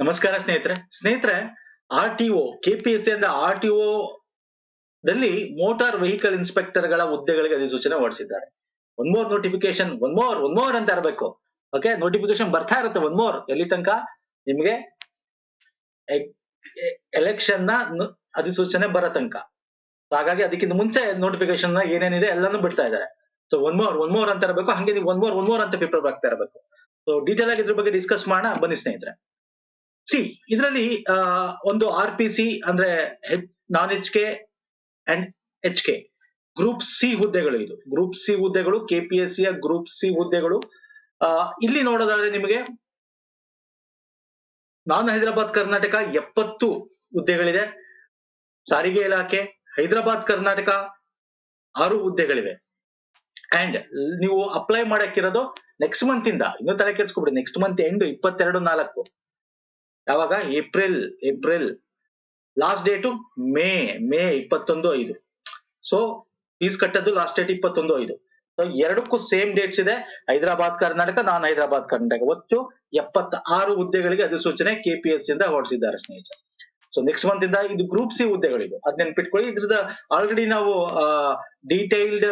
ನಮಸ್ಕಾರ ಸ್ನೇಹಿತರೆ. ಸ್ನೇಹಿತರೆ ಆರ್ ಟಿ ಒ ಕೆಪಿಎಸ್ಸಿ ಅಂದ್ರೆ ಆರ್ ಟಿ ಒ ದಲ್ಲಿ ಮೋಟಾರ್ ವೆಹಿಕಲ್ ಇನ್ಸ್ಪೆಕ್ಟರ್ಗಳ ಹುದ್ದೆಗಳಿಗೆ ಅಧಿಸೂಚನೆ ಹೊರಡಿಸಿದ್ದಾರೆ. One more notification one more one more ಅಂತ ಇರಬೇಕು. ಓಕೆ ನೋಟಿಫಿಕೇಶನ್ ಬರ್ತಾ ಇರುತ್ತೆ ಒನ್ ಮೋರ್ ಎಲ್ಲಿ ತನಕ? ನಿಮಗೆ ಎಲೆಕ್ಷನ್ನ ಅಧಿಸೂಚನೆ ಬರೋ ತನಕ. ಹಾಗಾಗಿ ಅದಕ್ಕಿಂತ ಮುಂಚೆ ನೋಟಿಫಿಕೇಶನ್ನ ಏನೇನಿದೆ ಎಲ್ಲಾನು ಬಿಡ್ತಾ ಇದ್ದಾರೆ. So one more one more ಅಂತ ಇರಬೇಕು. ಹಂಗೆ ನೀವು ಒನ್ ಮೋರ್ ಒನ್ ಮೋರ್ ಅಂತ ಪೇಪರ್ ಬರ್ತಾ ಇರಬೇಕು. ಸೊ ಡೀಟೇಲ್ ಆಗಿ ಇದ್ರ ಬಗ್ಗೆ ಡಿಸ್ಕಸ್ ಮಾಡೋಣ. ಬನ್ನಿ ಸ್ನೇಹಿತರೆ. ಸಿ ಇದರಲ್ಲಿ ಒಂದು ಆರ್ ಪಿ ಸಿ ಅಂದ್ರೆ non H K and H K group C ಹುದ್ದೆಗಳು ಇದು. ಗ್ರೂಪ್ ಸಿ ಹುದ್ದೆಗಳು ಕೆಪಿಎಸ್ಸಿ ಯ ಗ್ರೂಪ್ ಸಿ ಹುದ್ದೆಗಳು. ಇಲ್ಲಿ ನೋಡೋದಾದ್ರೆ ನಿಮಗೆ ನಾನ್ ಹೈದರಾಬಾದ್, ಕರ್ನಾಟಕ ಎಪ್ಪತ್ತು ಹುದ್ದೆಗಳಿದೆ. ಸಾರಿಗೆ ಇಲಾಖೆ, ಹೈದರಾಬಾದ್, ಕರ್ನಾಟಕ ಆರು ಹುದ್ದೆಗಳಿವೆ. ಅಂಡ್ ನೀವು ಅಪ್ಲೈ ಮಾಡಕ್ಕಿರೋದು ನೆಕ್ಸ್ಟ್ ಮಂತ್ ಇಂದ. ಇನ್ನೂ ತಲೆ ಕೆಡ್ಸ್ಕೊಬಿಡಿ. ನೆಕ್ಸ್ಟ್ ಮಂತ್ ಎಂಡ್ ಇಪ್ಪತ್ತೆರಡು ನಾಲ್ಕು. ಯಾವಾಗ? April April. Last date May May ಇಪ್ಪತ್ತೊಂದು ಐದು. ಸೊ ಫೀಸ್ ಕಟ್ಟದ್ದು ಲಾಸ್ಟ್ ಡೇಟ್ ಇಪ್ಪತ್ತೊಂದು ಐದು. ಸೊ ಎರಡಕ್ಕೂ ಸೇಮ್ ಡೇಟ್ಸ್ ಇದೆ. ಹೈದರಾಬಾದ್ ಕರ್ನಾಟಕ, ನಾನ್ ಹೈದರಾಬಾದ್ ಕರ್ನಾಟಕ. ಒಟ್ಟು ಎಪ್ಪತ್ತ ಆರು ಹುದ್ದೆಗಳಿಗೆ ಅಧಿಸೂಚನೆ ಕೆಪಿಎಸ್ ಇಂದ ಹೊರಡಿಸಿದ್ದಾರೆ ಸ್ನೇಹಿತರೆ. ಸೊ ನೆಕ್ಸ್ಟ್ ಮಂತ್ ಇಂದ ಇದು ಗ್ರೂಪ್ ಸಿ ಹುದ್ದೆಗಳಿದು. ಅದ್ ನೆನ್ಪಿಟ್ಕೊಳ್ಳಿ. ಇದ್ರದ ಆಲ್ರೆಡಿ ನಾವು ಡೀಟೈಲ್ಡ್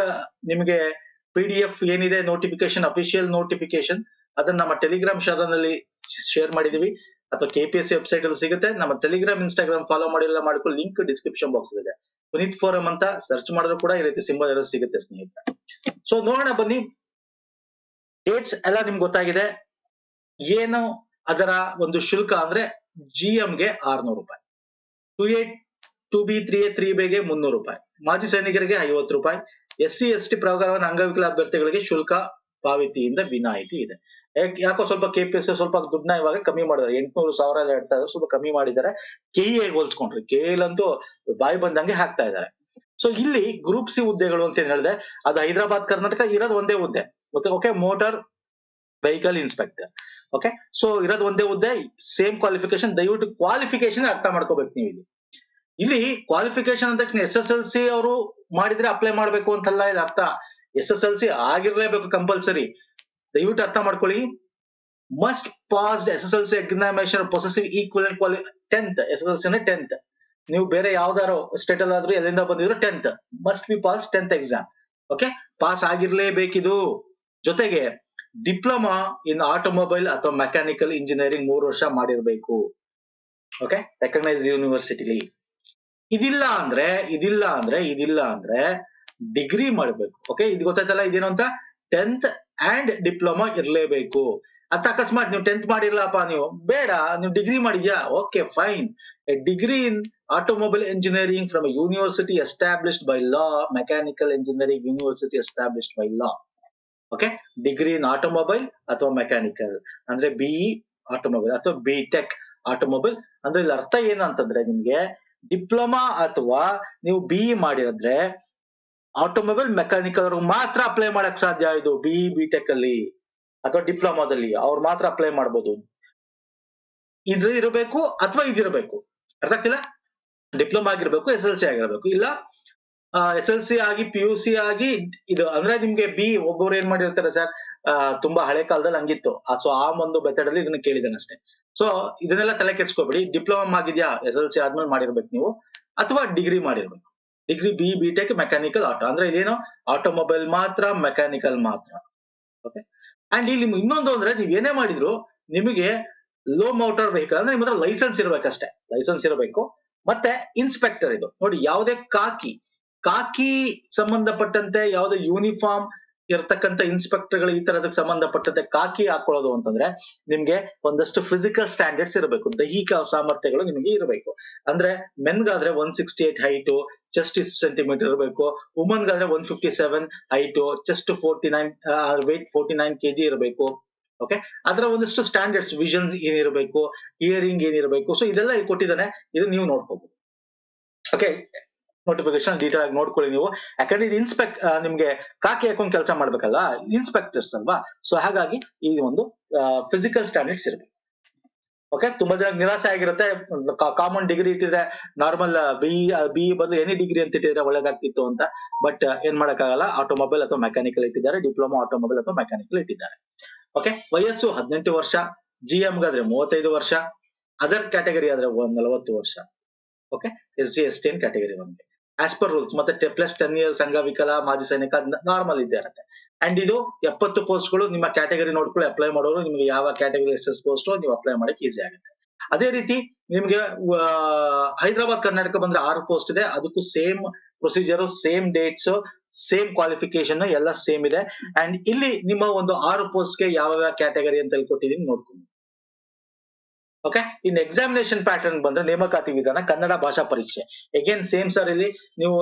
ನಿಮಗೆ ಪಿ ಡಿ ಎಫ್ ಏನಿದೆ ನೋಟಿಫಿಕೇಶನ್ ಅಫಿಷಿಯಲ್ ನೋಟಿಫಿಕೇಶನ್ ಅದನ್ನ ನಮ್ಮ ಟೆಲಿಗ್ರಾಮ್ನಲ್ಲಿ ಶೇರ್ ಮಾಡಿದೀವಿ. ಅಥವಾ ಕೆಪಿಎಸ್ಸಿ ವೆಬ್ಸೈಟ್ ಅಲ್ಲಿ ಸಿಗುತ್ತೆ. ನಮ್ಮ ಟೆಲಿಗ್ರಾಮ್ ಇನ್ಸ್ಟಾಗ್ರಾಮ್ ಫಾಲೋ ಮಾಡಿಲ್ಲ ಮಾಡ್ಕೊಂಡು ಲಿಂಕ್ ಡಿಸ್ಕ್ರಿಪ್ಷನ್ ಬಾಕ್ಸ್ ಇದೆ. ಪುನೀತ್ ಫೋರಂ ಅಂತ ಸರ್ಚ್ ಮಾಡಿದ್ರು ಕೂಡ ಈ ರೀತಿ ಸಿಂಬಲ್ ಎಲ್ಲ ಸಿಗುತ್ತೆ ಸ್ನೇಹಿತರೆ. ಸೊ ನೋಡೋಣ ಬನ್ನಿ. ಡೇಟ್ಸ್ ಎಲ್ಲ ನಿಮ್ಗೆ ಗೊತ್ತಾಗಿದೆ. ಏನು ಅದರ ಒಂದು ಶುಲ್ಕ ಅಂದ್ರೆ ಜಿ ಗೆ ಆರ್ನೂರು ರೂಪಾಯಿ. Two A two B three A three ಬಿಗೆ ಮುನ್ನೂರು ರೂಪಾಯಿ. ಮಾಜಿ ಸೈನಿಕರಿಗೆ ಐವತ್ತು ರೂಪಾಯಿ. ಎಸ್ ಸಿ ಎಸ್ ಟಿ ಪ್ರಕಾರವನ್ನು ಅಂಗವಿಕಲ ಅಭ್ಯರ್ಥಿಗಳಿಗೆ ಶುಲ್ಕ ಪಾವತಿಯಿಂದ ವಿನಾಯಿತಿ ಇದೆ. ಯಾಕ್- ಸ್ವಲ್ಪ ಕೆ ಪಿ ಎಸ್ ಸ್ವಲ್ಪ ದುಡ್ಡನ್ನ ಇವಾಗ ಕಮ್ಮಿ ಮಾಡಿದ್ದಾರೆ. ಎಂಟ್ನೂರು ಸಾವಿರ ಇದ್ದಾರೆ ಸ್ವಲ್ಪ ಕಮ್ಮಿ ಮಾಡಿದ್ದಾರೆ. ಕೆ ಹೋಲ್ಸ್ಕೊಂಡ್ರಿ. ಕೆ ಅಂತೂ ಬಾಯಿ ಬಂದಂಗೆ ಹಾಕ್ತಾ ಇದ್ದಾರೆ. ಸೊ ಇಲ್ಲಿ ಗ್ರೂಪ್ ಸಿ ಹುದ್ದೆಗಳು ಅಂತ ಏನ್ ಹೇಳಿದೆ? ಅದು ಹೈದರಾಬಾದ್, ಕರ್ನಾಟಕ ಇರೋದು ಒಂದೇ ಹುದ್ದೆ. ಮತ್ತೆ okay motor vehicle inspector okay so ಇರೋದು ಒಂದೇ ಹುದ್ದೆ. ಸೇಮ್ ಕ್ವಾಲಿಫಿಕೇಶನ್ ದಯವಿಟ್ಟು ಕ್ವಾಲಿಫಿಕೇಶನ್ ಅರ್ಥ ಮಾಡ್ಕೋಬೇಕು ನೀವು ಇಲ್ಲಿ. ಇಲ್ಲಿ ಕ್ವಾಲಿಫಿಕೇಶನ್ ತಕ್ಷಣ ಎಸ್ ಎಸ್ ಎಲ್ ಸಿ ಅವರು ಮಾಡಿದ್ರೆ ಅಪ್ಲೈ ಮಾಡ್ಬೇಕು ಅಂತಲ್ಲ ಇದು ಅರ್ಥ. ಎಸ್ ಎಸ್ ಎಲ್ ಸಿ ಆಗಿರ್ಲೇಬೇಕು ಕಂಪಲ್ಸರಿ ದಯವಿಟ್ಟು ಅರ್ಥ ಮಾಡ್ಕೊಳ್ಳಿ. Must pass S S L C examination possessive equal quali tenth S S L C tenth ನೀವು ಬೇರೆ ಯಾವ್ದಾರು ಸ್ಟೇಟ್ ಅಲ್ಲಾದ್ರೂ ಎಲ್ಲಿಂದ ಬಂದಿದ್ರು tenth must be pass tenth exam okay pass ಆಗಿರ್ಲೇಬೇಕಿದು. ಜೊತೆಗೆ ಡಿಪ್ಲೊಮಾ ಇನ್ ಆಟೋಮೊಬೈಲ್ ಅಥವಾ ಮೆಕ್ಯಾನಿಕಲ್ ಇಂಜಿನಿಯರಿಂಗ್ ಮೂರು ವರ್ಷ ಮಾಡಿರ್ಬೇಕು. ಓಕೆ ರೆಕಗ್ನೈಸ್ ಯೂನಿವರ್ಸಿಟಿಲಿ ಇದಿಲ್ಲ ಅಂದ್ರೆ ಇದಿಲ್ಲ ಅಂದ್ರೆ ಇದಿಲ್ಲ ಅಂದ್ರೆ ಡಿಗ್ರಿ ಮಾಡ್ಬೇಕು. ಓಕೆ ಇದು ಗೊತ್ತಾಯ್ತಲ್ಲ ಇದೇನು ಅಂತ? ಟೆಂತ್ ಅಂಡ್ ಡಿಪ್ಲೊಮಾ ಇರಲೇಬೇಕು. ಅತ್ತ ಅಕಸ್ಮಾತ್ ನೀವು ಟೆಂತ್ ಮಾಡಿರ್ಲಪ್ಪ ನೀವು. ಬೇಡ, ನೀವು ಡಿಗ್ರಿ ಮಾಡಿದ್ಯಾ? Okay fine a degree in automobile engineering from university established by law mechanical engineering university established by law okay degree in automobile ಅಥವಾ ಮೆಕ್ಯಾನಿಕಲ್ ಅಂದ್ರೆ ಬಿಇ ಆಟೋಮೊಬೈಲ್ ಅಥವಾ ಬಿ ಟೆಕ್ ಆಟೋಮೊಬೈಲ್ ಅಂದ್ರೆ ಇಲ್ಲಿ ಅರ್ಥ ಏನಂತಂದ್ರೆ ನಿಮ್ಗೆ ಡಿಪ್ಲೊಮಾ ಅಥವಾ ನೀವು ಬಿಇ ಮಾಡಿದ್ರೆ ಆಟೋಮೊಬೈಲ್ ಮೆಕ್ಯಾನಿಕಲ್ ಅವ್ರಿಗೆ ಮಾತ್ರ ಅಪ್ಲೈ ಮಾಡಕ್ ಸಾಧ್ಯ ಇದು ಬಿ ಬಿ ಟೆಕ್ ಅಲ್ಲಿ ಅಥವಾ ಡಿಪ್ಲೊಮಾದಲ್ಲಿ ಅವ್ರು ಮಾತ್ರ ಅಪ್ಲೈ ಮಾಡ್ಬೋದು. ಇದು ಇರಬೇಕು ಅಥವಾ ಇದಿರಬೇಕು. ಅರ್ಥ ಆಗ್ತಿಲ್ಲ? ಡಿಪ್ಲೊಮಾ ಆಗಿರ್ಬೇಕು ಎಸ್ ಎಲ್ ಸಿ ಆಗಿರ್ಬೇಕು. ಇಲ್ಲ ಎಸ್ ಎಲ್ ಸಿ ಆಗಿ ಪಿ ಯು ಸಿ ಆಗಿ, ಇದು ಅಂದ್ರೆ ನಿಮ್ಗೆ ಬಿ ಒಬ್ಬರು ಏನ್ ಮಾಡಿರ್ತಾರೆ ಸರ್ ತುಂಬಾ ಹಳೆ ಕಾಲದಲ್ಲಿ ಹಂಗಿತ್ತು. ಸೊ ಆ ಒಂದು ಮೆಥಡ್ ಅಲ್ಲಿ ಇದನ್ನ ಕೇಳಿದ್ದೇನೆ ಅಷ್ಟೇ. ಸೊ ಇದನ್ನೆಲ್ಲ ತಲೆ ಕೆಡ್ಸ್ಕೊಬೇಡಿ. ಡಿಪ್ಲೊಮಾ ಆಗಿದ್ಯಾ? ಎಸ್ ಎಲ್ ಸಿ ಆದ್ಮೇಲೆ ಮಾಡಿರ್ಬೇಕು ನೀವು. ಅಥವಾ ಡಿಗ್ರಿ ಮಾಡಿರ್ಬೇಕು. Degree B B tech mechanical auto ಅಂದ್ರೆ ಇದೇನು? ಆಟೋಮೊಬೈಲ್ ಮಾತ್ರ ಮೆಕ್ಯಾನಿಕಲ್ ಮಾತ್ರ. ಓಕೆ ಅಂಡ್ ಇಲ್ಲಿ ಇನ್ನೊಂದು ಅಂದ್ರೆ ನೀವ್ ಏನೇ ಮಾಡಿದ್ರು, ನಿಮಗೆ ಲೋ ಮೋಟಾರ್ ವೆಹಿಕಲ್ ಅಂದ್ರೆ ನಿಮ್ಮ ಹತ್ರ ಲೈಸೆನ್ಸ್ ಇರ್ಬೇಕಷ್ಟೇ. ಲೈಸೆನ್ಸ್ ಇರಬೇಕು. ಮತ್ತೆ ಇನ್ಸ್ಪೆಕ್ಟರ್ ಇದು. ನೋಡಿ, ಯಾವುದೇ ಕಾಕಿ ಕಾಕಿ ಸಂಬಂಧಪಟ್ಟಂತೆ ಯಾವುದೇ ಯೂನಿಫಾರ್ಮ್ ಇರ್ತಕ್ಕಂಥ ಇನ್ಸ್ಪೆಕ್ಟರ್ಗಳು ಈ ತರದಕ್ಕೆ ಸಂಬಂಧಪಟ್ಟಂತೆ ಕಾಕಿ ಹಾಕೊಳ್ಳೋದು ಅಂತಂದ್ರೆ, ನಿಮ್ಗೆ ಒಂದಷ್ಟು ಫಿಸಿಕಲ್ ಸ್ಟ್ಯಾಂಡರ್ಡ್ಸ್ ಇರಬೇಕು. ದೈಹಿಕ ಸಾಮರ್ಥ್ಯಗಳು ನಿಮಗೆ ಇರಬೇಕು. ಅಂದ್ರೆ ಮೆನ್ಗಾದ್ರೆ one sixty eight height chest is centimeter ಇರಬೇಕು. ವುಮನ್ಗಾದ್ರೆ one fifty seven height chest forty nine weight forty nine KG ಇರಬೇಕು. ಓಕೆ ಅದರ ಒಂದಿಷ್ಟು ಸ್ಟ್ಯಾಂಡರ್ಡ್ಸ್ ವಿಷನ್ ಏನಿರಬೇಕು ಇಯರಿಂಗ್ ಏನಿರಬೇಕು. ಸೊ ಇದೆಲ್ಲ ಕೊಟ್ಟಿದ್ದಾನೆ. ಇದು ನೀವು ನೋಡ್ಕೋಬಹುದು ಓಕೆ ನೋಟಿಫಿಕೇಶನ್ ಡೀಟೇಲ್ ಆಗಿ ನೋಡ್ಕೊಳ್ಳಿ ನೀವು. ಯಾಕಂದ್ರೆ ಇದು ಇನ್ಸ್ಪೆಕ್ಟ್ ನಿಮ್ಗೆ ಕಾಕಿ ಹಾಕೊಂಡು ಕೆಲಸ ಮಾಡ್ಬೇಕಲ್ಲ ಇನ್ಸ್ಪೆಕ್ಟರ್ಸ್ ಅಲ್ವಾ? ಸೊ ಹಾಗಾಗಿ ಈ ಒಂದು ಫಿಸಿಕಲ್ ಸ್ಟ್ಯಾಂಡರ್ಡ್ಸ್ ಇರಬೇಕು. ಓಕೆ ತುಂಬಾ ಜನ ನಿರಾಸೆ ಆಗಿರುತ್ತೆ. ಕಾಮನ್ ಡಿಗ್ರಿ ಇಟ್ಟಿದ್ರೆ ನಾರ್ಮಲ್ ಬಿ ಬಿ ಬದಲು ಎನಿ ಡಿಗ್ರಿ ಅಂತ ಇಟ್ಟಿದ್ರೆ ಒಳ್ಳೇದಾಗ್ತಿತ್ತು ಅಂತ. ಬಟ್ ಏನ್ ಮಾಡಕ್ಕಾಗಲ್ಲ? ಆಟೋಮೊಬೈಲ್ ಅಥವಾ ಮೆಕ್ಯಾನಿಕಲ್ ಇಟ್ಟಿದ್ದಾರೆ. ಡಿಪ್ಲೊಮಾ ಆಟೋಮೊಬೈಲ್ ಅಥವಾ ಮೆಕ್ಯಾನಿಕಲ್ ಇಟ್ಟಿದ್ದಾರೆ. ಓಕೆ ವಯಸ್ಸು ಹದಿನೆಂಟು ವರ್ಷ ಜಿ ಗಾದ್ರೆ ಮೂವತ್ತೈದು ವರ್ಷ ಅದರ್ ಕ್ಯಾಟಗರಿ ಆದ್ರೆ ಒಂದ್ ನಲವತ್ತು ವರ್ಷ. Okay S C, S T category ಬಂದಿದೆ ಆಸ್ ಪರ್ ರೂಲ್ಸ್ ಮತ್ತೆ ಪ್ಲಸ್ ಟೆನ್ ಇಯರ್ಸ್ ಅಂಗವಿಕಲ ಮಾಜಿ ಸೈನಿಕ ನಾರ್ಮಲ್ ಇದ್ದೇ ಇರುತ್ತೆ. ಅಂಡ್ ಇದು ಎಪ್ಪತ್ತು ಪೋಸ್ಟ್ಗಳು ನಿಮ್ಮ ಕ್ಯಾಟಗರಿ ನೋಡ್ಕೊಳ್ಳಿ ಅಪ್ಲೈ ಮಾಡೋರು ನಿಮ್ಗೆ ಯಾವ ಕ್ಯಾಟಗರಿ ಎಸ್ ಎಸ್ ಪೋಸ್ಟ್ ನೀವು ಅಪ್ಲೈ ಮಾಡಕ್ಕೆ ಈಸಿ ಆಗುತ್ತೆ. ಅದೇ ರೀತಿ ನಿಮ್ಗೆ ಹೈದರಾಬಾದ್ ಕರ್ನಾಟಕ ಬಂದ್ರೆ ಆರು ಪೋಸ್ಟ್ ಇದೆ. ಅದಕ್ಕೂ same procedure same dates same qualification ಎಲ್ಲ ಸೇಮ್ ಇದೆ. ಅಂಡ್ ಇಲ್ಲಿ ನಿಮ್ಮ ಒಂದು ಆರು ಪೋಸ್ಟ್ಗೆ ಯಾವ ಯಾವ ಕ್ಯಾಟಗರಿ ಅಂತ ಹೇಳಿ ಕೊಟ್ಟಿದ್ದೀನಿ ನೋಡ್ಕೊಂಡು. ಓಕೆ ಇನ್ ಎಕ್ಸಾಮಿನೇಷನ್ ಪ್ಯಾಟರ್ನ್ ಬಂದ್ರೆ ನೇಮಕಾತಿ ವಿಧಾನ ಕನ್ನಡ ಭಾಷಾ ಪರೀಕ್ಷೆ. ಎಗೇನ್ ಸೇಮ್ ಸರ್ ಇಲ್ಲಿ. ನೀವು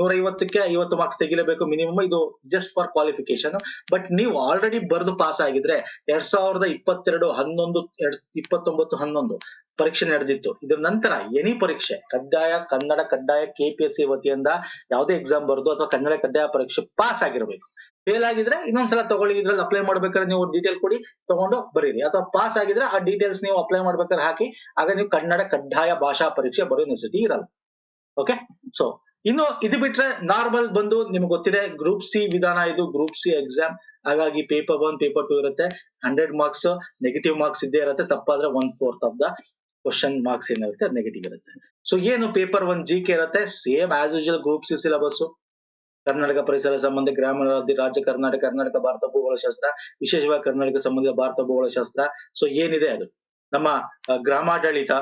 ನೂರೈವತ್ತಕ್ಕೆ ಐವತ್ತು ಮಾರ್ಕ್ಸ್ ತೆಗಿಲೇಬೇಕು ಮಿನಿಮಮ್ ಇದು ಜಸ್ಟ್ ಫಾರ್ ಕ್ವಾಲಿಫಿಕೇಶನ್ ಬಟ್ ನೀವು ಆಲ್ರೆಡಿ ಬರೆದು ಪಾಸ್ ಆಗಿದ್ರೆ ಎರಡ್ ಸಾವಿರದ ಇಪ್ಪತ್ತೆರಡು ಹನ್ನೊಂದು, ಎರಡ್, ಇಪ್ಪತ್ತೊಂಬತ್ತು, ಹನ್ನೊಂದು. ಪರೀಕ್ಷೆ ನಡೆದಿತ್ತು. ಇದ್ರ ನಂತರ ಎನಿ ಪರೀಕ್ಷೆ, ಕಡ್ಡಾಯ, ಕನ್ನಡ ಕಡ್ಡಾಯ ಕೆಪಿಎಸ್ಸಿ ವತಿಯಿಂದ ಯಾವುದೇ ಎಕ್ಸಾಮ್ ಬರೆದು ಅಥವಾ ಕನ್ನಡ ಕಡ್ಡಾಯ ಪರೀಕ್ಷೆ ಪಾಸ್ ಆಗಿರಬೇಕು. ಫೇಲ್ ಆಗಿದ್ರೆ ಇನ್ನೊಂದ್ಸಲ ತಗೊಳ್ಳಿ, ಇದ್ರಲ್ಲಿ ಅಪ್ಲೈ ಮಾಡ್ಬೇಕಾದ್ರೆ ನೀವು ಡೀಟೇಲ್ ಕೊಡಿ, ತಗೊಂಡು ಬರೀರಿ. ಅಥವಾ ಪಾಸ್ ಆಗಿದ್ರೆ ಆ ಡೀಟೇಲ್ಸ್ ನೀವು ಅಪ್ಲೈ ಮಾಡ್ಬೇಕಾದ್ರೆ ಹಾಕಿ, ಆಗ ನೀವು ಕನ್ನಡ ಕಡ್ಡಾಯ ಭಾಷಾ ಪರೀಕ್ಷೆ ಬರೋ ನೆಸಿಟಿ ಇರಲ್ಲ. ಓಕೆ ಸೊ ಇನ್ನು ಇದು ಬಿಟ್ರೆ ನಾರ್ಮಲ್ ಬಂದು ನಿಮ್ಗೆ ಗೊತ್ತಿದೆ ಗ್ರೂಪ್ ಸಿ ವಿಧಾನ ಇದು ಗ್ರೂಪ್ ಸಿ ಎಕ್ಸಾಮ್ ಹಾಗಾಗಿ ಪೇಪರ್ ಒನ್ ಪೇಪರ್ ಟೂ ಇರುತ್ತೆ. ಹಂಡ್ರೆಡ್ ಮಾರ್ಕ್ಸ್ ನೆಗೆಟಿವ್ ಮಾರ್ಕ್ಸ್ ಇದ್ದೇ ಇರುತ್ತೆ. ತಪ್ಪಾದ್ರೆ one fourth of the question marks ಏನಿರುತ್ತೆ ನೆಗೆಟಿವ್ ಇರುತ್ತೆ. ಸೊ ಏನು ಪೇಪರ್ ಒನ್ ಜಿ ಕೆ ಇರುತ್ತೆ? Same as usual group C syllabus Karnataka ಪರಿಸರ ಸಂಬಂಧ ಗ್ರಾಮೀಣ ರಾಜ್ಯ ಕರ್ನಾಟಕ ಕರ್ನಾಟಕ ಭಾರತ ಭೂಗೋಳಶಾಸ್ತ್ರ ವಿಶೇಷವಾಗಿ ಕರ್ನಾಟಕ ಸಂಬಂಧ ಭಾರತ ಭೂಗೋಳಶಾಸ್ತ್ರ ಸೊ ಏನಿದೆ ಅದು? ನಮ್ಮ ಗ್ರಾಮಾಡಳಿತ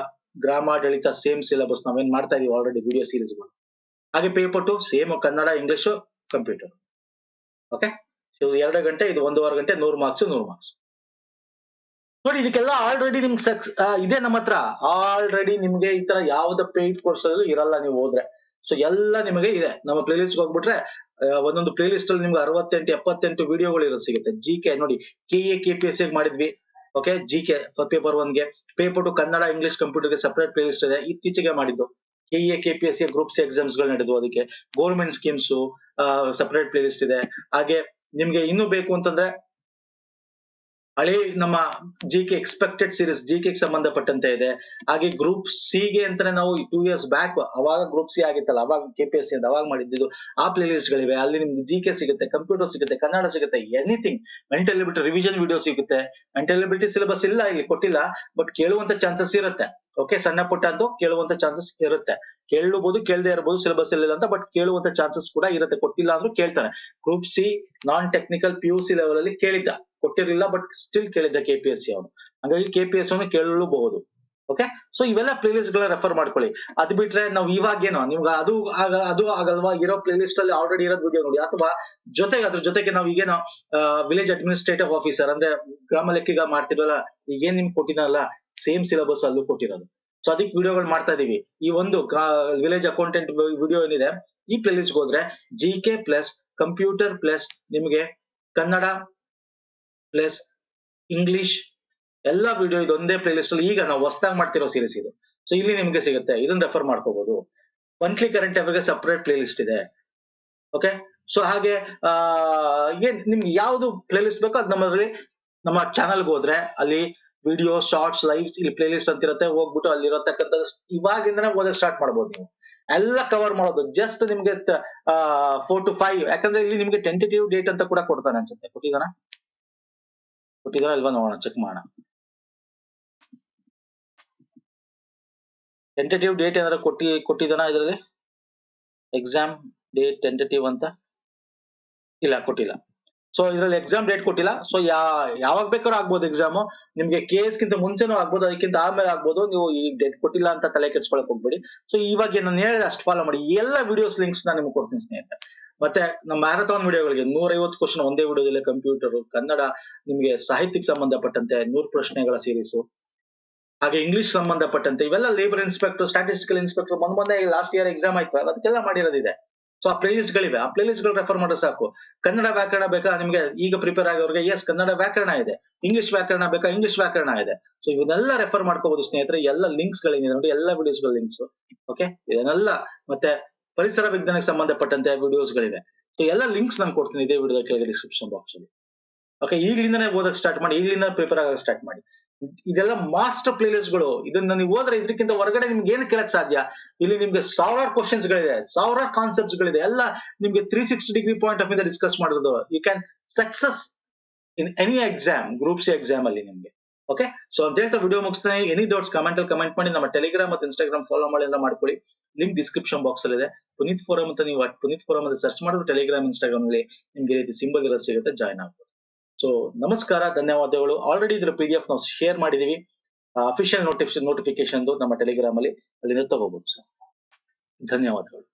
ಗ್ರಾಮಾಡಳಿತ ಸೇಮ್ ಸಿಲೆಬಸ್ ನಾವೇನ್ ಮಾಡ್ತಾ ಇದೀವಿ ಆಲ್ರೆಡಿ ವಿಡಿಯೋ ಸೀರೀಸ್ಗಳು ಹಾಗೆ paper two same Kannada English computer okay ಎರಡು ಗಂಟೆ, ಇದು ಒಂದೂವರೆ ಗಂಟೆ, ನೂರು ಮಾರ್ಕ್ಸ್ ನೂರು ಮಾರ್ಕ್ಸ್ ನೋಡಿ, ಇದಕ್ಕೆಲ್ಲ ಆಲ್ರೆಡಿ ನಿಮ್ಗೆ ಸಕ್ಸ್ ಇದೆ ನಮ್ಮ ಹತ್ರ. ಆಲ್ರೆಡಿ ನಿಮ್ಗೆ ಈ ತರ ಯಾವ್ದು ಪೇಯ್ಡ್ ಕೋರ್ಸ್ ಇರಲ್ಲ ನೀವು ಹೋದ್ರೆ. ಸೊ ಎಲ್ಲ ನಿಮಗೆ ಇದೆ. ನಮ್ಮ ಪ್ಲೇ ಲಿಸ್ಟ್ ಹೋಗ್ಬಿಟ್ರೆ ಒಂದೊಂದು ಪ್ಲೇ ಲಿಸ್ಟ್ ಅಲ್ಲಿ ನಿಮ್ಗೆ ಅರವತ್ತೆಂಟು, ಎಪ್ಪತ್ತೆಂಟು ವಿಡಿಯೋಗಳು ಇರೋದು ಸಿಗುತ್ತೆ. ಜಿ ಕೆ ನೋಡಿ K A K P S ಮಾಡಿದ್ವಿ. ಓಕೆ ಜಿ ಕೆ ಪೇಪರ್ ಒನ್ಗೆ ಪೇಪರ್ ಟು ಕನ್ನಡ ಇಂಗ್ಲಿಷ್ ಕಂಪ್ಯೂಟರ್ಗೆ ಸಪರೇಟ್ ಪ್ಲೇ ಲಿಸ್ಟ್ ಇದೆ. ಇತ್ತೀಚೆಗೆ ಮಾಡಿದ್ದು. K A K P S C group C ಎಕ್ಸಾಮ್ಸ್ಗಳು ನಡೆದು ಅದಕ್ಕೆ. Government schemes separate playlist ಇದೆ. ಹಾಗೆ ನಿಮ್ಗೆ ಇನ್ನೂ ಬೇಕು ಅಂತಂದ್ರೆ ಹಳೆ ನಮ್ಮ G K expected series G ಗೆ ಸಂಬಂಧಪಟ್ಟಂತೆ ಇದೆ. ಹಾಗೆ ಗ್ರೂಪ್ ಸಿ ಗೆ ಅಂತಾನೆ ನಾವು ಟೂ ಇಯರ್ಸ್ ಬ್ಯಾಕ್ ಅವಾಗ ಗ್ರೂಪ್ ಸಿ ಆಗಿತ್ತಲ್ಲ, ಅವಾಗ ಕೆ ಪಿ ಎಸ್ ಸಿ ಅಂತ ಅವಾಗ ಮಾಡಿದ್ದು. ಆ ಪ್ಲೇ ಲಿಸ್ಟ್ ಗಳಿವೆ. ಅಲ್ಲಿ ನಿಮ್ಗೆ ಜಿ ಕೆ ಸಿಗುತ್ತೆ ಕಂಪ್ಯೂಟರ್ ಸಿಗುತ್ತೆ, ಕನ್ನಡ ಸಿಗುತ್ತೆ anything mental ability revision video ಸಿಗುತ್ತೆ. ಮೆಂಟಲ್ ಎಬಿಲಿಟಿ ಸಿಲೆಬಸ್ ಇಲ್ಲ ಇಲ್ಲಿ, ಕೊಟ್ಟಿಲ್ಲ. ಬಟ್ ಕೇಳುವಂತ ಚಾನ್ಸಸ್ ಇರುತ್ತೆ. ಓಕೆ ಸಣ್ಣ ಪುಟ್ಟ ಅಂತೂ ಕೇಳುವಂತ ಚಾನ್ಸಸ್ ಇರುತ್ತೆ. ಕೇಳಬಹುದು ಕೇಳದೆ ಇರಬಹುದು ಸಿಲೆಬಸ್ ಇಲ್ಲ ಅಂತ ಬಟ್ ಕೇಳುವಂತ ಚಾನ್ಸಸ್ ಕೂಡ ಇರುತ್ತೆ. ಕೊಟ್ಟಿಲ್ಲ ಅಂದ್ರೂ ಕೇಳ್ತಾರೆ. Group C non technical P U C level ಅಲ್ಲಿ ಕೇಳಿದ್ದ. ಕೊಟ್ಟಿರಲಿಲ್ಲ ಬಟ್ ಸ್ಟಿಲ್ ಕೇಳಿದ್ದೆ ಕೆ ಪಿ ಎಸ್ ಸಿ ಅವನು. ಹಾಗಾಗಿ ಕೆ ಪಿ ಎಸ್ ಅನ್ನು ಕೇಳಬಹುದು ಓಕೆ ಸೊ ಇವೆಲ್ಲ ಪ್ಲೇಲಿಸ್ಟ್ಗಳ ರೆಫರ್ ಮಾಡ್ಕೊಳ್ಳಿ. ಅದು ಬಿಟ್ರೆ ನಾವು ಇವಾಗೇನೋ, ನಿಮ್ಗೆ ಅದು ಅದು ಆಗಲ್ವಾ? ಇರೋ ಪ್ಲೇಲಿಸ್ಟ್ ಅಲ್ಲಿ ಆಲ್ರೆಡಿ ಇರೋದ್ ವಿಡಿಯೋ ನೋಡಿ. ಅಥವಾ ಜೊತೆಗೆ, ಅದ್ರ ಜೊತೆಗೆ ನಾವು ಈಗೇನೋ ವಿಲೇಜ್ ಅಡ್ಮಿನಿಸ್ಟ್ರೇಟಿವ್ ಆಫೀಸರ್ ಅಂದ್ರೆ ಗ್ರಾಮ ಲೆಕ್ಕಿಗ ಮಾಡ್ತಿರಲ್ಲ ಈಗೇನ್ ನಿಮ್ಗೆ ಕೊಟ್ಟಿದ್ದಲ್ಲ ಸೇಮ್ ಸಿಲೆಬಸ್ ಅಲ್ಲೂ ಕೊಟ್ಟಿರೋದು. ಸೊ ಅದಕ್ಕೆ ವಿಡಿಯೋಗಳು ಮಾಡ್ತಾ ಇದೀವಿ. ಈ ಒಂದು ವಿಲೇಜ್ ಅಕೌಂಟೆಂಟ್ ವಿಡಿಯೋ ಏನಿದೆ, ಈ ಪ್ಲೇಲಿಸ್ಟ್ ಹೋದ್ರೆ G K plus computer plus ನಿಮಗೆ ಕನ್ನಡ ಪ್ಲಸ್ ಇಂಗ್ಲಿಷ್ ಎಲ್ಲ ವಿಡಿಯೋ ಇದೊಂದೇ ಪ್ಲೇಲಿಸ್ಟ್ ಅಲ್ಲಿ ಈಗ ನಾವು ಹೊಸದಾಗಿ ಮಾಡ್ತಿರೋ ಸೀರೀಸ್ ಇದು. ಸೊ ಇಲ್ಲಿ ನಿಮ್ಗೆ ಸಿಗುತ್ತೆ. ಇದನ್ನ ರೆಫರ್ ಮಾಡ್ಕೋಬಹುದು ಮಂತ್ಲಿ ಕರೆಂಟ್ ಅಫೇರ್ಗೆ ಸಪರೇಟ್ ಪ್ಲೇ ಲಿಸ್ಟ್ ಇದೆ. ಓಕೆ ಸೊ ಹಾಗೆ ಏನ್ ನಿಮ್ಗೆ ಯಾವ್ದು ಪ್ಲೇ ಲಿಸ್ಟ್ ಬೇಕೋ ಅದು ನಮ್ಮದ್ರಲ್ಲಿ ನಮ್ಮ ಚಾನಲ್ಗೆ ಹೋದ್ರೆ ಅಲ್ಲಿ ವಿಡಿಯೋ ಶಾರ್ಟ್ಸ್ ಲೈವ್ಸ್ ಇಲ್ಲಿ ಪ್ಲೇ ಲಿಸ್ಟ್ ಅಂತ ಇರುತ್ತೆ ಹೋಗ್ಬಿಟ್ಟು ಅಲ್ಲಿ ಇರತಕ್ಕಂಥ ಇವಾಗಿಂದನೇ ಓದಕ್ ಸ್ಟಾರ್ಟ್ ಮಾಡ್ಬೋದು ನೀವು. ಎಲ್ಲ ಕವರ್ ಮಾಡೋದು. ಜಸ್ಟ್ ನಿಮ್ಗೆ ಫೋರ್ ಟು ಫೈವ್ ಯಾಕಂದ್ರೆ ಇಲ್ಲಿ ನಿಮ್ಗೆ ಟೆಂಟೇಟಿವ್ ಡೇಟ್ ಅಂತ ಕೂಡ ಕೊಡ್ತಾನೆ ಅನ್ಸುತ್ತೆ. ಕೊಟ್ಟಿದಾನ ಕೊಟ್ಟಿದಾರ ಅಲ್ವಾ ನೋಡೋಣ ಚೆಕ್ ಮಾಡೋಣ. ಟೆಂಟೇಟಿವ್ ಡೇಟ್ ಏನಾರ ಕೊಟ್ಟಿ, ಕೊಟ್ಟಿದ್ದಾನ ಇದರಲ್ಲಿ? ಎಕ್ಸಾಮ್ ಡೇಟ್ ಟೆಂಟೇಟಿವ್ ಅಂತ? ಇಲ್ಲ, ಕೊಟ್ಟಿಲ್ಲ. ಸೊ ಇದ್ರಲ್ಲಿ ಎಕ್ಸಾಮ್ ಡೇಟ್ ಕೊಟ್ಟಿಲ್ಲ. ಸೊ ಯಾ, ಯಾವಾಗ ಬೇಕಾದ್ರೂ ಆಗ್ಬೋದು ಎಕ್ಸಾಮ್ ನಿಮ್ಗೆ ಕೇಸ್ ಗಿಂತ ಮುಂಚೆನೂ ಆಗ್ಬೋದು, ಅದಕ್ಕಿಂತ ಆಮೇಲೆ ಆಗ್ಬೋದು. ನೀವು ಈ ಡೇಟ್ ಕೊಟ್ಟಿಲ್ಲ ಅಂತ ತಲೆ ಕೆಡ್ಸ್ಕೊಳಕ್ ಹೋಗ್ಬೇಡಿ. ಸೊ ಇವಾಗ ನಾನು ಹೇಳಿದೆ ಅಷ್ಟು ಫಾಲೋ ಮಾಡಿ. ಎಲ್ಲ ವಿಡಿಯೋಸ್ ಲಿಂಕ್ಸ್ ನಾನು ನಿಮ್ಗೆ ಕೊಡ್ತೀನಿ ಸ್ನೇಹಿತರೆ. ಮತ್ತೆ ನಮ್ಮ ಮ್ಯಾರಥಾನ್ ವಿಡಿಯೋಗಳಿಗೆ ನೂರೈವತ್ತು ಕ್ವಶನ್ ಒಂದೇ ವಿಡಿಯೋದಲ್ಲಿ ಕಂಪ್ಯೂಟರ್ ಕನ್ನಡ, ನಿಮ್ಗೆ ಸಾಹಿತ್ಯಕ್ಕೆ ಸಂಬಂಧಪಟ್ಟಂತೆ ನೂರು ಪ್ರಶ್ನೆಗಳ ಸೀರೀಸು ಹಾಗೆ ಇಂಗ್ಲಿಷ್ ಸಂಬಂಧಪಟ್ಟಂತೆ ಇವೆಲ್ಲ ಲೇಬರ್ ಇನ್ಸ್ಪೆಕ್ಟರ್ ಸ್ಟಾಟಿಸ್ಟಿಕಲ್ ಇನ್ಸ್ಪೆಕ್ಟರ್ ಮೊನ್ನೆ ಮೊನ್ನೆ ಲಾಸ್ಟ್ ಇಯರ್ ಎಕ್ಸಾಮ್ ಆಯ್ತು. ಅದಕ್ಕೆಲ್ಲ ಮಾಡಿರೋದಿದೆ. ಸೊ ಆ ಪ್ಲೇಲಿಸ್ಟ್ ಗಳಿವೆ. ಆ ಪ್ಲೇಲಿಸ್ಟ್ಗಳು ರೆಫರ್ ಮಾಡೋ ಸಾಕು. ಕನ್ನಡ ವ್ಯಾಕರಣ ಬೇಕಾ? ನಿಮಗೆ ಈಗ ಪ್ರಿಪೇರ್ ಆಗೋರಿಗೆ ಎಸ್ ಕನ್ನಡ ವ್ಯಾಕರಣ ಇದೆ. ಇಂಗ್ಲಿಷ್ ವ್ಯಾಕರಣ ಬೇಕಾ? ಇಂಗ್ಲಿಷ್ ವ್ಯಾಕರಣ ಇದೆ. ಸೊ ಇವನ್ನೆಲ್ಲ ರೆಫರ್ ಮಾಡ್ಕೋಬಹುದು ಸ್ನೇಹಿತರೆ, ಎಲ್ಲ ಲಿಂಕ್ಸ್ ಗಳಿದೆ ನೋಡಿ, ಎಲ್ಲ ವಿಡಿಯೋಸ್ಗಳ ಲಿಂಕ್ಸ್ ಓಕೆ ಇದನ್ನೆಲ್ಲ ಮತ್ತೆ ಪರಿಸರ ವಿಜ್ಞಾನಕ್ಕೆ ಸಂಬಂಧಪಟ್ಟಂತೆ ವಿಡಿಯೋಸ್ ಗಳಿವೆ. ಸೊ ಎಲ್ಲ ಲಿಂಕ್ಸ್ ನಾನು ಕೊಡ್ತೀನಿ ಇದೇ ವಿಡಿಯೋ ಕೆಳಗೆ ಡಿಸ್ಕ್ರಿಪ್ಷನ್ ಬಾಕ್ಸ್ ಅಲ್ಲಿ. ಓಕೆ ಈಗಲಿಂದನೇ ಓದಕ್ಕೆ ಸ್ಟಾರ್ಟ್ ಮಾಡಿ, ಈಗಲಿಂದ ಪೇಪರ್ ಆಗಕ್ಕೆ ಸ್ಟಾರ್ಟ್ ಮಾಡಿ. ಇದೆಲ್ಲ ಮಾಸ್ಟರ್ ಪ್ಲೇಲಿಸ್ಟ್ಗಳು. ಇದನ್ನ ನೀವು ಹೋದ್ರೆ ಇದಕ್ಕಿಂತ ಹೊರಗಡೆ ನಿಮ್ಗೆ ಏನು ಕೇಳಕ್ ಸಾಧ್ಯ? ಇಲ್ಲಿ ನಿಮ್ಗೆ ಸಾವಿರಾರು ಕ್ವಶನ್ಸ್ ಗಳಿದೆ ಸಾವಿರಾರು ಕಾನ್ಸೆಪ್ಟ್ಸ್ ಗಳಿದೆ. ಎಲ್ಲ ನಿಮ್ಗೆ three sixty degree point of ಇಂದ ಡಿಸ್ಕಸ್ ಮಾಡಿರೋದು you can success in any exam group C exam ಅಲ್ಲಿ ನಿಮ್ಗೆ. ಓಕೆ ಸೊ ಅಂತ ಹೇಳ್ತಾ ವಿಡಿಯೋ ಮುಗಿಸ್ತೇನೆ. ಎನಿ ಡೌಟ್ಸ್ ಕಮೆಂಟ್ ಅಲ್ಲಿ ಕಮೆಂಟ್ ಮಾಡಿ. ನಮ್ಮ ಟೆಲಿಗ್ರಾಮ್ ಮತ್ತು ಇನ್ಸ್ಟಾಗ್ರಾಮ್ ಫಾಲೋ ಮಾಡಿ ಎಲ್ಲ ಮಾಡ್ಕೊಳ್ಳಿ. ಲಿಂಕ್ ಡಿಸ್ಕ್ರಿಪ್ಷನ್ ಬಾಕ್ಸ್ ಅಲ್ಲಿ ಇದೆ. ಪುನೀತ್ ಫೋರಂ ಅಂತ ನೀವು ಪುನೀತ್ ಫೋರಂ ಅಂತ ಸರ್ಚ್ ಮಾಡಿದ್ರೆ ಟೆಲಿಗ್ರಾಮ್ ಇನ್ಸ್ಟಾಗ್ರಾಮ್ ಅಲ್ಲಿ ನಿಮ್ಗೆ ರೀತಿ ಸಿಂಬಲ್ ಇರೋ ಸಿಗುತ್ತೆ ಜಾಯ್ನ್ ಆಗ್ಬೋದು. ಸೊ ನಮಸ್ಕಾರ, ಧನ್ಯವಾದಗಳು. ಆಲ್ರೆಡಿ ಇದ್ರ ಪಿ ಡಿ ಎಫ್ ನಾವು ಶೇರ್ ಮಾಡಿದೀವಿ ಅಫಿಷಿಯಲ್ ನೋಟಿಫಿಕೇಶನ್ ನೋಟಿಫಿಕೇಶನ್ ನಮ್ಮ ಟೆಲಿಗ್ರಾಮ್ ಅಲ್ಲಿ. ಅಲ್ಲಿಂದ ತಗೋಬಹುದು ಸರ್ ಧನ್ಯವಾದಗಳು.